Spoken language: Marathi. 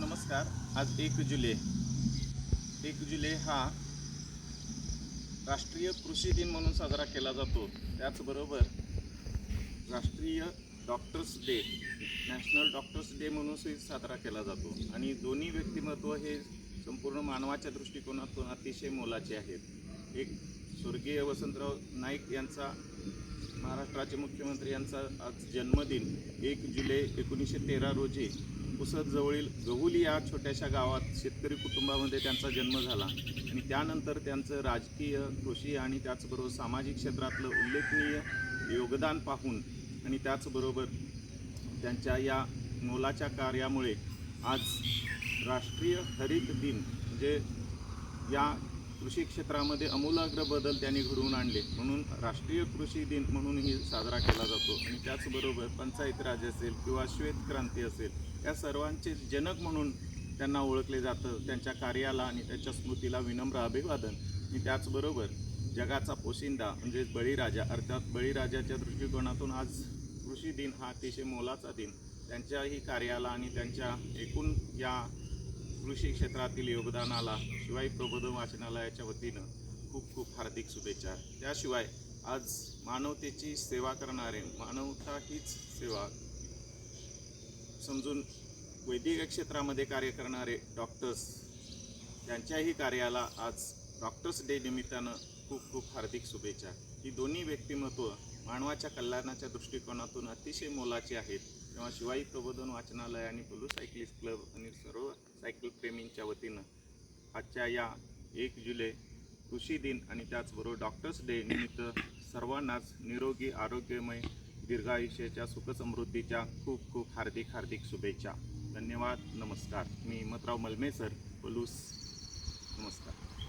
नमस्कार आज एक जुलै. एक जुलै हा राष्ट्रीय कृषी दिन म्हणून साजरा केला जातो. त्याचबरोबर राष्ट्रीय doctors day national doctors day म्हणूनही साजरा केला जातो. आणि दोन्ही व्यक्तिमत्व हे संपूर्ण मानवाच्या दृष्टिकोनातून अतिशय मोलाचे आहेत. एक स्वर्गीय वसंतराव नाईक यांचा महाराष्ट्राचे मुख्यमंत्री यांचा आज जन्मदिन एक जुलै एकोणीसशे तेरा रोजी. पुसदजवळील गहुली या छोट्याशा गावात शेतकरी कुटुंबामध्ये त्यांचा जन्म झाला. आणि त्यानंतर त्यांचं राजकीय कृषी आणि त्याचबरोबर सामाजिक क्षेत्रातलं उल्लेखनीय योगदान पाहून आणि त्याचबरोबर त्यांच्या या मोलाच्या कार्यामुळे आज राष्ट्रीय हरित दिन म्हणजे या कृषी क्षेत्रामध्ये अमूलाग्र बदल त्यांनी घडवून आणले. म्हणून राष्ट्रीय कृषी दिन म्हणूनही साजरा केला जातो. आणि त्याचबरोबर पंचायत राज असेल किंवा श्वेत क्रांती असेल या सर्वांचे जनक म्हणून त्यांना ओळखले जातं. त्यांच्या कार्याला आणि त्यांच्या स्मृतीला विनम्र अभिवादन. आणि त्याचबरोबर जगाचा पोशिंदा म्हणजे बळीराजा. अर्थात बळीराजाच्या दृष्टिकोनातून आज कृषी दिन हा अतिशय मोलाचा दिन. त्यांच्याही कार्याला आणि त्यांच्या एकूण या कृषी क्षेत्रातील योगदानाला शिवाय प्रबोधन वाचनालयाच्या वतीनं खूप खूप हार्दिक शुभेच्छा. त्याशिवाय आज मानवतेची सेवा करणारे मानवता हीच सेवा समजून वैद्यकीय क्षेत्रामध्ये कार्य करणारे डॉक्टर्स त्यांच्याही कार्याला आज डॉक्टर्स डे निमित्तानं खूप खूप हार्दिक शुभेच्छा. ही दोन्ही व्यक्तिमत्व मानवाच्या कल्याणाच्या दृष्टिकोनातून अतिशय मोलाची आहेत. तेव्हा शिवाई प्रबोधन वाचनालय आणि ब्लू सायकलिस्ट क्लब आणि सर्व सायकल प्रेमींच्या वतीनं आजच्या या एक जुलै कृषी दिन आणि त्याचबरोबर डॉक्टर्स डे निमित्त सर्वांनाच निरोगी आरोग्यमय दीर्घायुष्याच्या सुखसमृद्धीच्या खूप खूप हार्दिक हार्दिक शुभेच्छा. धन्यवाद. नमस्कार. मी हिमतराव मलमेसर पलूस. नमस्कार.